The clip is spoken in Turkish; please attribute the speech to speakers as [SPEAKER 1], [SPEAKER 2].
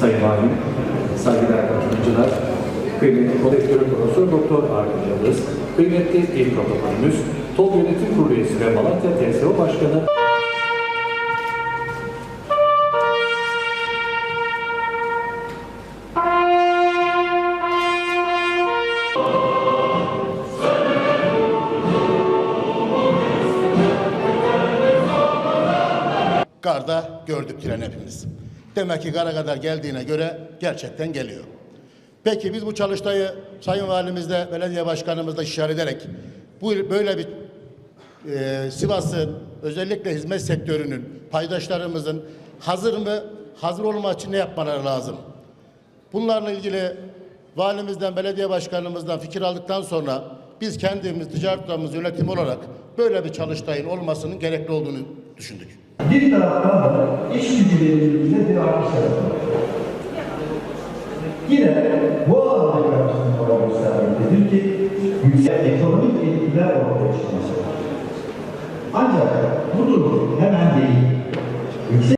[SPEAKER 1] Sayın Valim, saygıdeğer katılımcılar, kıymetli kolektörü profesör doktor Yıldız, kıymetli il protokolümüz, TOB Yönetim Kurulu üyesi ve Malatya TSO Başkanı
[SPEAKER 2] Garda gördük tren hepimiz. Demek ki gara kadar geldiğine göre gerçekten geliyor. Peki biz bu çalıştayı Sayın Valimizle, Belediye Başkanımızla işaret ederek bu böyle bir e, Sivas'ın özellikle hizmet sektörünün paydaşlarımızın hazır mı, hazır olmak için ne yapmaları lazım? Bunlarla ilgili valimizden, belediye başkanımızdan fikir aldıktan sonra biz kendimiz ticaret odamız yönetimi olarak böyle bir çalıştayın olmasının gerekli olduğunu düşündük.
[SPEAKER 3] Bir taraftan da iş gücü tarafı. Yine bu alandaki araştırmalar göstermektedir ki yüksek ekonomik etkiler ortaya çıkması. Ancak bu durum hemen değil. Yüksek